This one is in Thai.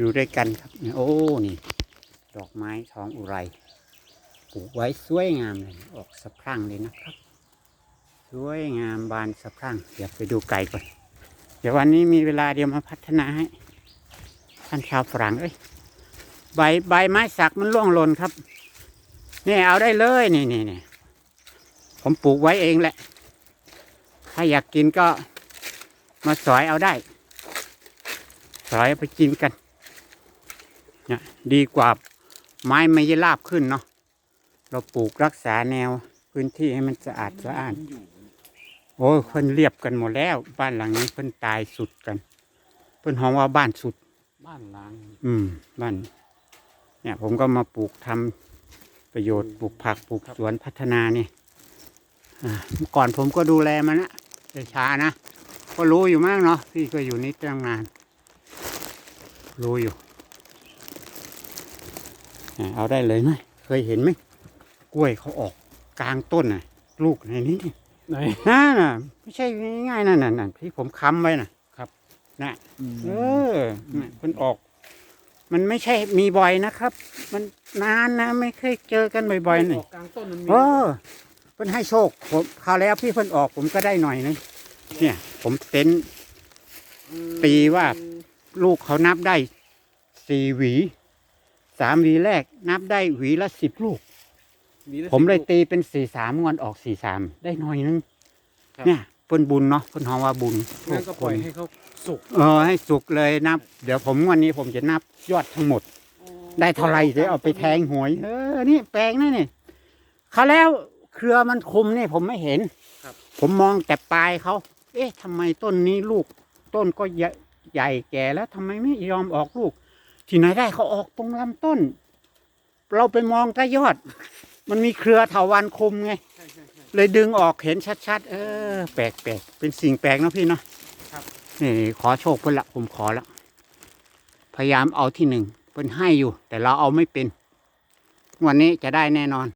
ดูด้วยกันครับ โอ้นี่ ดอกไม้ทองอุไรปลูกไว้สวยงามเลย ออกสะพรั่งเลยนะครับ สวยงามบานสะพรั่งเดี๋ยวไปดูไก่ก่อน เดี๋ยววันนี้มีเวลาเดียวมาพัฒนาให้ท่านชาวฝรั่งเอ้ยใบใบไม้สักมันร่วงหล่นครับนี่เอาได้เลยนี่นี่นี่ผมปลูกไว้เองแหละ ถ้าอยากกินก็มาสอยเอาได้ สอยไปกินกัน เนี่ยดีกว่าไม้ไม่ยราบขึ้นเนาะเราปลูกรักษาแนวพื้นที่ให้มันสะอาดสะอาดโอ้ยเพิ่นเรียบกันหมดแล้ว บ้านหลังนี้เพิ่นตายสุดกันเพิ่นห้องว่าบ้านสุด บ้านล้างอืม บ้าน เนี่ย ผมก็มาปลูกทำประโยชน์ปลูกผักปลูกสวนพัฒนานี่อ่าเมื่อก่อนผมก็ดูแลมันนะแต่ช้านะ ก็รู้อยู่มากเนาะพี่ก็อยู่นี่ตั้งนาน รู้อยู่อ่า เอาได้เลยไหมเคยเห็นไหมกล้วยเขาออกกลางต้นน่ะ ลูกในนี้ไหนนั่นน่ะไม่ใช่ง่ายๆนั่นน่ะนั่นที่ผมค้ำไว้น่ะครับน่ะเออน่ะเพิ่นออก มันไม่ใช่มีบ่อยนะครับ มันนานนะไม่เคยเจอกันบ่อยๆนี่ออกกลางต้นมันมีเออเพิ่นให้โชคผมคราวแล้วพี่เพิ่นออกผมก็ได้หน่อยนึงเนี่ย ผมเต็นมปีว่าลูกเขานับได้สี่หวี สามหวีแรกนับได้หวีละสิบลูกละผมเลยสิบ ตีเป็นสี่สามงวนออกสี่สามได้หน่อยนึงครับ เนี่ยเพิ่นบุญเนาะเพิ่นหอมว่าบุญลูกงั้นก็ปล่อยให้เขาสุกเออให้สุกเลยนับ เดี๋ยวผมวันนี้ผมจะนับยอดทั้งหมด ได้เท่าไหร่เดี๋ยวเอาไปแทงหวยเออนี่แปลงนั่นนี่เขาแล้วเครือมันคุมนี่ผมไม่เห็นครับ ผมมองแต่ปลายเขา เอ๊ะทำไมต้นนี้ลูก ต้นก็ใหญ่ใหญ่แก่แล้วทำไมไม่ยอมออกลูก ที่ไหนได้เขาออกตรงลำต้น เราไปมองแต่ยอด มันมีเครือเถาวันคุมไงใช่ใช่ใช่เลยดึงออกเห็นชัดๆ เออ แปลกแปลกเป็นสิ่งแปลกเนาะพี่เนาะครับนี่ขอโชคเพิ่นละผมขอละพยายามเอาที่หนึ่งเพิ่นให้อยู่ แต่เราเอาไม่เป็น วันนี้จะได้แน่นอน